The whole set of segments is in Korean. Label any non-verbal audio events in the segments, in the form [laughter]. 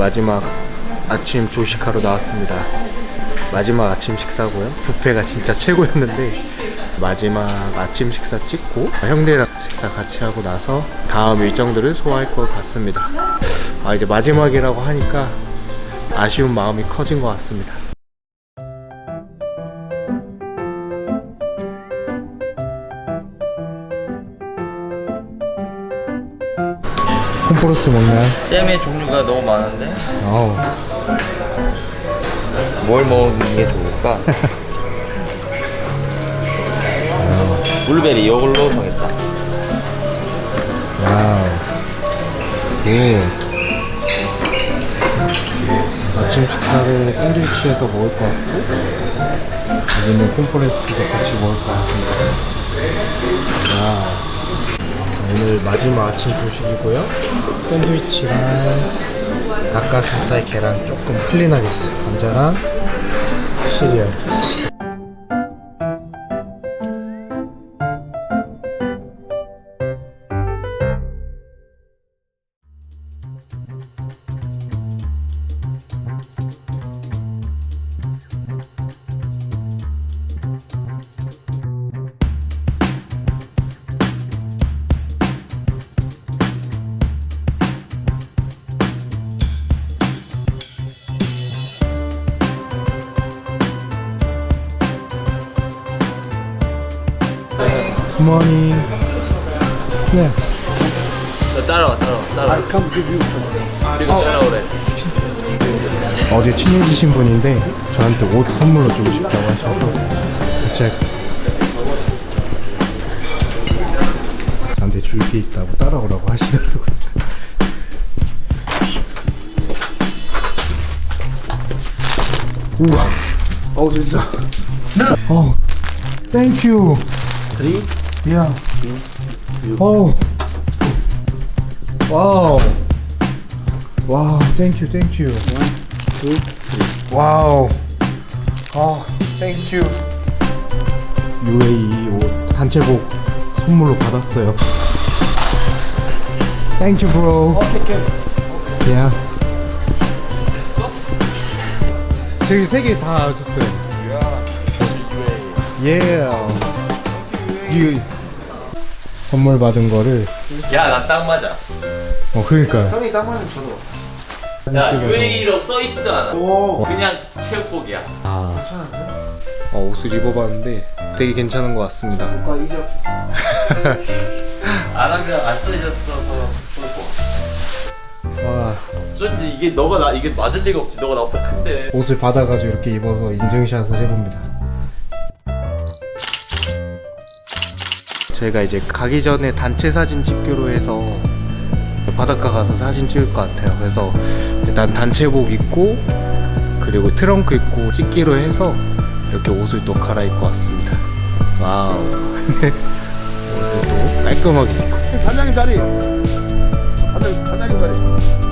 마지막 아침 조식하러 나왔습니다. 마지막 아침 식사고요. 뷔페가 진짜 최고였는데 마지막 아침 식사 찍고 형들이랑 식사 같이 하고 나서 다음 일정들을 소화할 것 같습니다. 아 이제 마지막이라고 하니까 아쉬운 마음이 커진 것 같습니다. 콤프로스 먹나요? 잼의 종류가 너무 많은데 아우 뭘 먹는 게 좋을까? [laughs] 블루베리 이걸로 정했다. 와우. 예. 아침 식사를 샌드위치에서 먹을 것 같고, 여기는 콤프레스트도 같이 먹을 것 같습니다. 와. 오늘 마지막 아침 조식이고요. 샌드위치랑 닭가슴살 계란 조금 클린하게 했어요. 감자랑 시리얼. 굿모닝. 네. 자, 따라와, 따라와, 따라와. 지금 따라오래. 어제 친해지신 분인데 저한테 옷 선물로 주고 싶다고 하셔서 같이 할 저한테 줄 게 있다고 따라오라고 하시더라고요 우와 어 진짜 어 땡큐 야. 어 와우. 와우. 땡큐 땡큐 와우. 아 땡큐 UAE 옷 단체복 선물로 받았어요. 땡큐 브로 야 저기 세 개 다 줬어요. 예유 선물 받은 거를 야, 나 딱 맞아. 어 그러니까요 형이 딱 맞으면 저도 야, 찍어서. UAE로 써있지도 않아. 오 그냥 체육복이야. 아 괜찮은데? 어, 옷을 입어봤는데 되게 괜찮은 것 같습니다. 국가 이적 [laughs] 안 하면 안 쏘고. 와, 어쩐지 이게 너가 나, 이게 맞을 리가 없지. 너가 나보다 큰데. 옷을 받아가지고 이렇게 입어서 인증샷을 해봅니다. 저희가 이제 가기 전에 단체 사진 찍기로 해서 바닷가 가서 사진 찍을 것 같아요. 그래서 일단 단체복 입고 그리고 트렁크 입고 찍기로 해서 이렇게 옷을 또 갈아입고 왔습니다. 와우. [laughs] 옷을 또 깔끔하게 입고. 단장님 자리 단장님 자리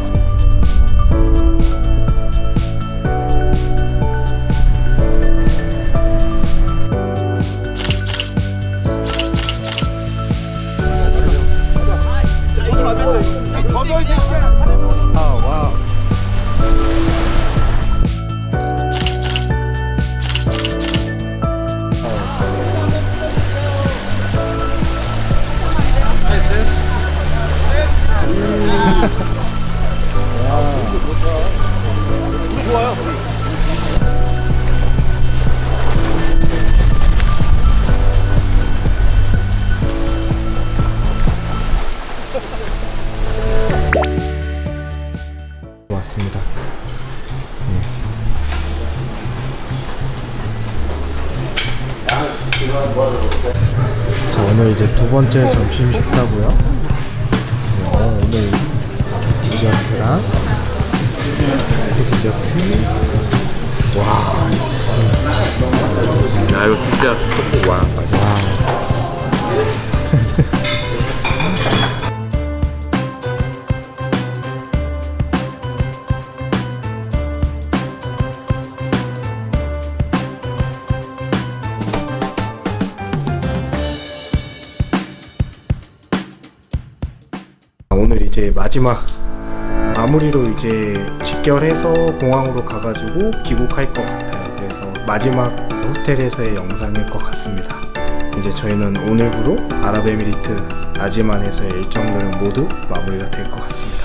아, 자 오늘 이제 두 번째 점심 식사고요. 어, 오늘 디저트랑 초코 디저트. 야, 이거 진짜 쏘고 와. 와. [laughs] [laughs] 오늘 이제 마지막 마무리로 이제 직결해서 공항으로 가가지고 귀국할 것 같아요. 그래서 마지막 호텔에서의 영상일 것 같습니다. 이제 저희는 오늘부로 아랍에미리트 아지만에서의 일정들은 모두 마무리가 될 것 같습니다.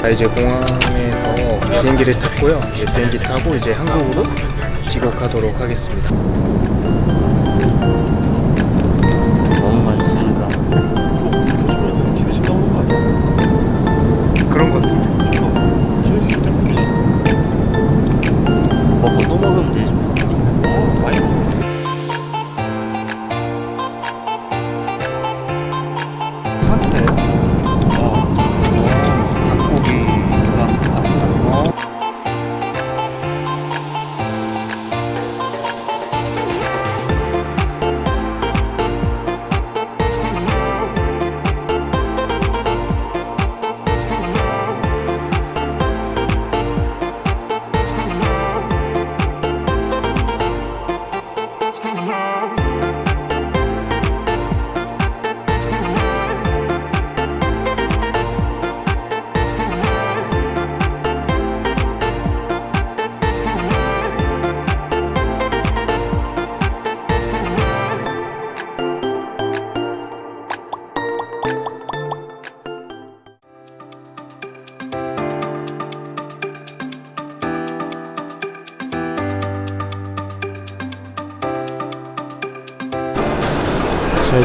자, 이제 공항에서 비행기를 탔고요. 이제 비행기 타고 이제 한국으로 귀국하도록 하겠습니다.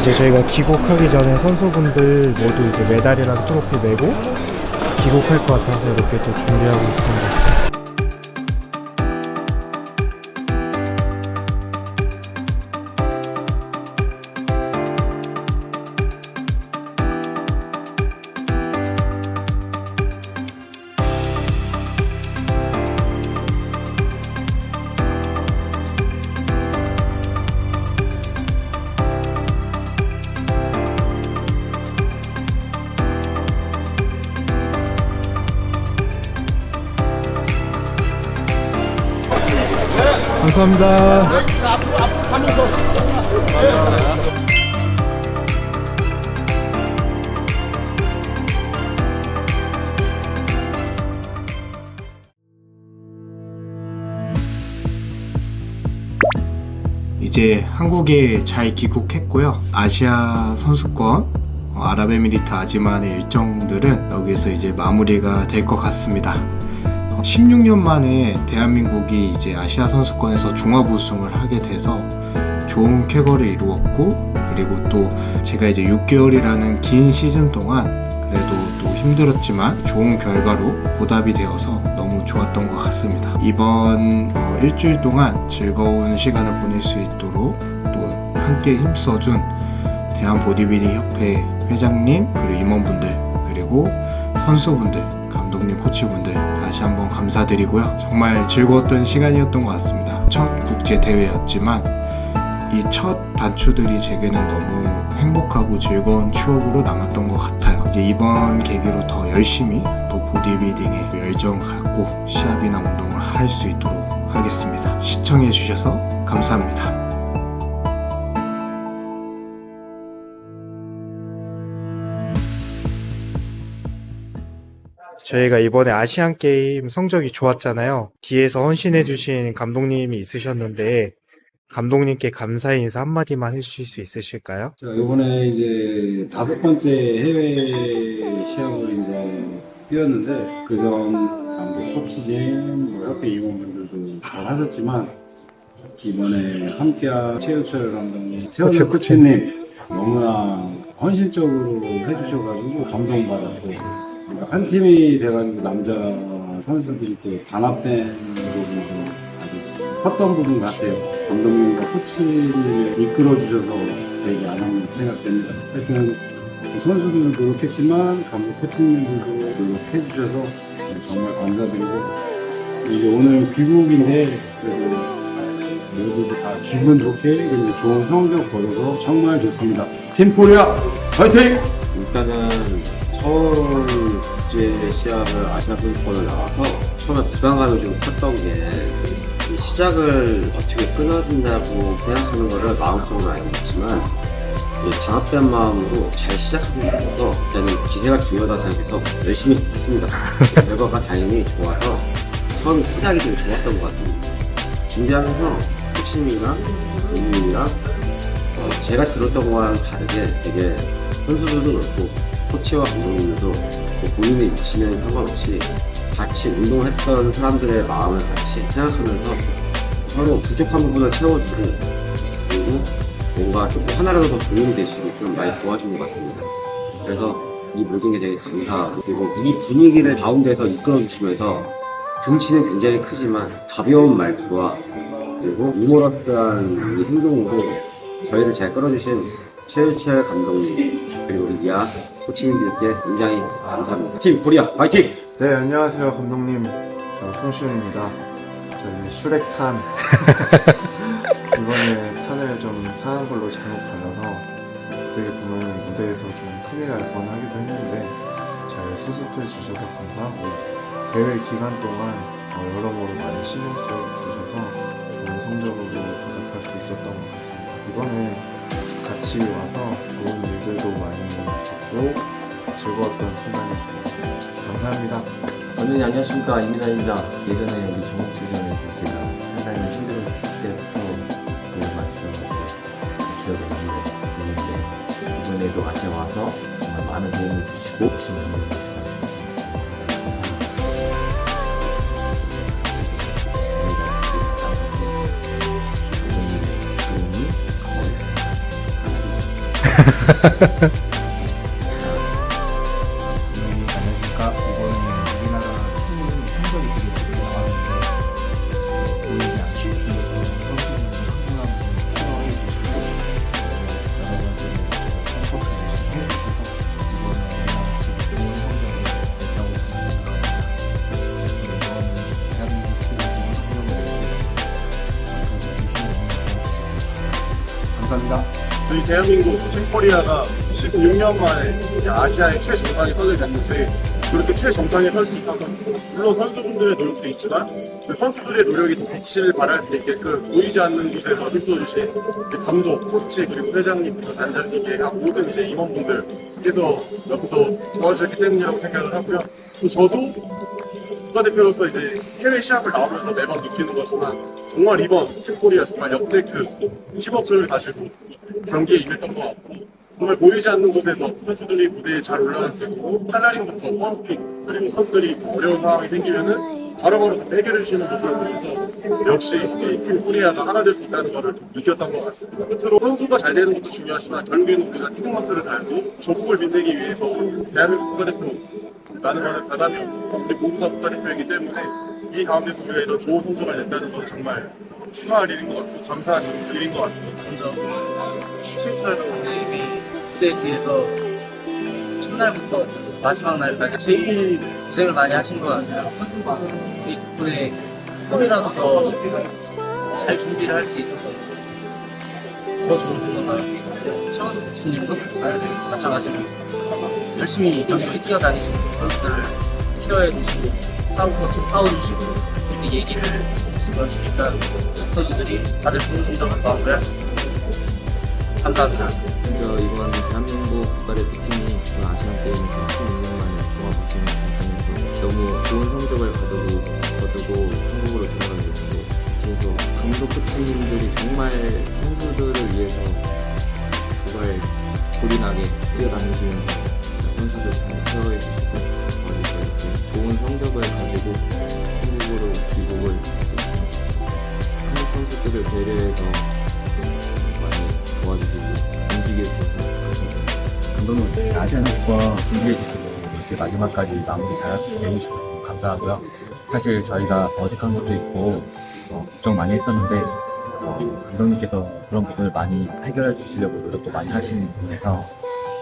이제 저희가 귀국하기 전에 선수분들 모두 이제 메달이랑 트로피 메고 귀국할 것 같아서 이렇게 또 준비하고 있습니다. 감사합니다. 이제 한국에 잘 귀국했고요. 아시아 선수권 어, 아랍에미리트 아지만의 일정들은 여기서 이제 마무리가 될 것 같습니다. 16년 만에 대한민국이 이제 아시아 선수권에서 종합 우승을 하게 돼서 좋은 쾌거를 이루었고 그리고 또 제가 이제 6개월이라는 긴 시즌 동안 그래도 또 힘들었지만 좋은 결과로 보답이 되어서 너무 좋았던 것 같습니다. 이번 어, 일주일 동안 즐거운 시간을 보낼 수 있도록 또 함께 힘써준 대한 보디빌딩 협회 회장님 그리고 임원분들 그리고 선수분들 감독님 코치분들 다시 한번 감사드리고요. 정말 즐거웠던 시간이었던 것 같습니다. 첫 국제 대회였지만 이 첫 단추들이 제게는 너무 행복하고 즐거운 추억으로 남았던 것 같아요. 이제 이번 계기로 더 열심히 또 보디빌딩에 열정 갖고 시합이나 운동을 할 수 있도록 하겠습니다. 시청해 주셔서 감사합니다 저희가 이번에 아시안 게임 성적이 좋았잖아요. 뒤에서 헌신해주신 감독님이 있으셨는데 감독님께 감사의 인사 한마디만 해주실 수 있으실까요? 자, 이번에 이제 다섯 번째 해외 시합을 이제 뛰었는데, 그전 감독 코치진, 뭐 협회 임원분들도 잘 하셨지만, 이번에 함께한 최우철 감독님, 최우철 코치님, 너무나 헌신적으로 해주셔가지고 감동받았고, 한 팀이 돼가지고 남자 선수들이 또 단합된 부분도 아주 컸던 부분 같아요. 감독님과 코치님을 이끌어주셔서 되지 않았나 생각됩니다. 하여튼 선수들도 노력했지만 감독 코치님들도 노력해주셔서 정말 감사드리고 이제 오늘 귀국인데 그래도 모두들 다 기분 좋게 그리고 좋은 성적 거둬서 정말 좋습니다. 팀 코리아 화이팅! 일단은 국제 시합을 아시아 선수권을 나와서 처음에 부담감이 좀 컸던 게, 이 시작을 어떻게 끊어준다고 생각하는 거를 마음속으로 알고 있지만, 이 단합된 마음으로 잘 시작하고 싶어서, 저는 기세가 중요하다 생각해서 열심히 했습니다. [laughs] 결과가 당연히 좋아서, 처음 시작이 되게 좋았던 것 같습니다. 준비하면서 코치님이랑 부모님이랑 어, 제가 들었던 거와는 다르게 되게 선수들도 그렇고 코치와 감독님들도 그 본인의 위치는 상관없이 같이 운동했던 사람들의 마음을 같이 생각하면서 서로 부족한 부분을 채워주고 그리고 뭔가 조금 하나라도 더 도움이 될 수 있게끔 많이 도와준 것 같습니다. 그래서 이 모든 게 되게 감사하고 그리고 이 분위기를 가운데서 이끌어 주시면서 등치는 굉장히 크지만 가벼운 말투와 그리고 유머러스한 이 행동으로 저희를 잘 끌어주신 최유철 감독님 그리고 이하 코치님들께 굉장히 감사합니다. 팀 코리아 파이팅! 네, 안녕하세요, 감독님. 저 송시훈입니다. 저희 슈렉탄. [laughs] 이번에 탄을 좀 상한 걸로 잘못 발라서 어떻게 보면 무대에서 좀 큰일 날 뻔 하기도 했는데 잘 수습해 주셔서 감사하고 대회 기간 동안 어, 여러모로 많이 신경 써 주셔서 좋은 성적으로 보답할 수 있었던 것 같습니다. 이번에 같이 와서 좋은 일들도 많이 봤고 즐거웠던 순간이었습니다. 감사합니다. 언니 안녕하십니까 이민아입니다. 예전에 우리 전국체전에서 제가 상당히 힘들 때부터 그 말씀하셔서 기억에 분인데 이번에도 아시아 와서 정말 많은 도움을 주시고 열심히 연 哈哈哈哈 대한민국 챔코리아가 16년 만에 아시아의 최정상에 서게 됐는데 그렇게 최정상에 설 수 있어서 물론 선수분들의 노력도 있지만 그 선수들의 노력이 더 빛을 발할 수 있게끔 보이지 않는 곳에서 힘써주신 그 감독, 코치 그리고 회장님 그리고 단장님의 모든 이제 임원분들께서 옆에서 도와주셨기 때문이라고 생각을 하고요. 또 저도 국가대표로서 이제 해외 시합을 나오면서 매번 느끼는 거지만 정말 이번 챔코리아 정말 역대급 팀워크를 가지고 경기에 임했던 것 같고 정말 보이지 않는 곳에서 선수들이 무대에 잘 올라갈 수 있고 칼라링부터 펌핑 그리고 선수들이 뭐 어려운 상황이 생기면은 바로바로 해결해 주시는 모습을 보면서 역시 팀 코리아가 하나 될 수 있다는 것을 느꼈던 것 같습니다. 끝으로 선수가 잘 되는 것도 중요하지만 결국에는 우리가 팀워크를 달고 조국을 빛내기 위해서 대한민국 국가대표 라는 것을 받아며 우리 모두가 국가대표이기 때문에 이 가운데서 우리가 이런 좋은 성적을 냈다는 건 정말 축하할 일인 것 같고 감사한 일인 것 같습니다. 최철 감독님이 무대에 대해서 첫날부터 마지막 날까지 제일 고생을 많이 하신 것 같아요. 선수분이 덕분에 조금이라도 더 잘 준비를 할 수 있었던 것 같아요. 더 좋은 성적을 할수 있었고요. 최원수 코치님도 마찬가지로 열심히 여기저기 뛰어다니시는 선수들을 케어해 주시고 싸우고 싸워주시고 이렇게 얘기를 들어주니까 선수들이 다들 좋은 성적을 마무리할 수 있습니다. 감사합니다. 먼저 이번 대한민국 국가대표팀이 그 아시안 게임에서 16년 만에 종합우승을 달성해서 너무 좋은 성적을 거두고, 거두고 한국으로 돌아가게 됐는데 그래서 감독 코치님들이 정말 선수들을 위해서 정말 고린하게 뛰어다니시면서 선수들 잘 케어해주시고 어디서 이렇게 좋은 성적을 가지고 한국으로 귀국을 있습니다. 한국 선수들을 배려해서 많이 도와주시고 움직여주셔서 감사합니다. 감독님 아시아나과 준비해 주시고 이렇게 마지막까지 마무리 잘 해주셔서 감사하고요. 사실 저희가 어색한 것도 있고 어, 걱정 많이 했었는데 어, 감독님께서 그런 부분을 많이 해결해 주시려고 노력도 많이 하시는 분이라서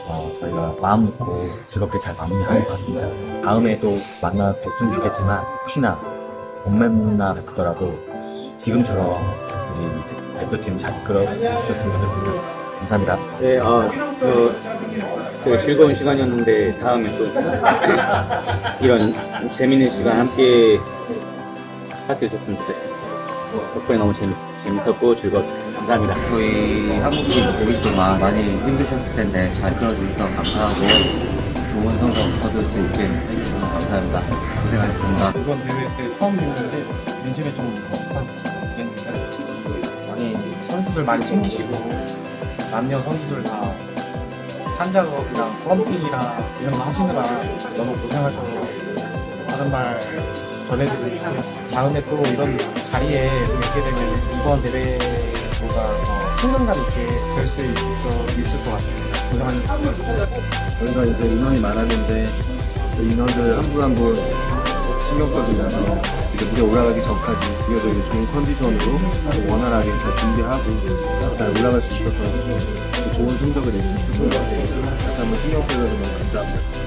어, 저희가 마음 놓고 즐겁게 잘 마무리할 것 같습니다. 다음에 또 만나 뵀으면 좋겠지만 혹시나 못 만나 뵙더라도 지금처럼 우리 대표팀 잘 이끌어 주셨으면 좋겠습니다. 감사합니다. 네, 아, 그 되게 즐거운 시간이었는데 다음에 또 [laughs] 이런 재밌는 시간 함께 할수 있었으면 좋겠어요. 덕분에 너무 재밌, 재밌었고 즐거웠어요. 감사합니다. 저희 한국인 오랫동안 많이 힘드셨을 텐데 잘 이끌어주셔서 감사하고 좋은 성적 거둘 수 있게 해주셔서 감사합니다. 고생하셨습니다. 이번 대회 때 처음 봤는데 민심이 좀 어색했는데 많이 선수들 많이 챙기시고 남녀 선수들 다 한작업이랑 펌핑이랑 이런 거 하시느라 너무 고생하셔서 다른 말 전해드리고. 다음에 또 이런 자리에 좀 있게 되면 이번 대회보다 더 친근감 있게 될 수 있을 것 같습니다. 고생하셨습니다. 저희가 이제 인원이 많았는데 그 인원들 한 분 한 분 신경 써주면서 이제 무대 올라가기 전까지 그래도 이제 좋은 컨디션으로 원활하게 잘 준비하고 잘 올라갈 수 있어서 좋은 성적을 낼수 있었던 것 같아요. 다시 한번 신경 써주셔서 너무 감사합니다.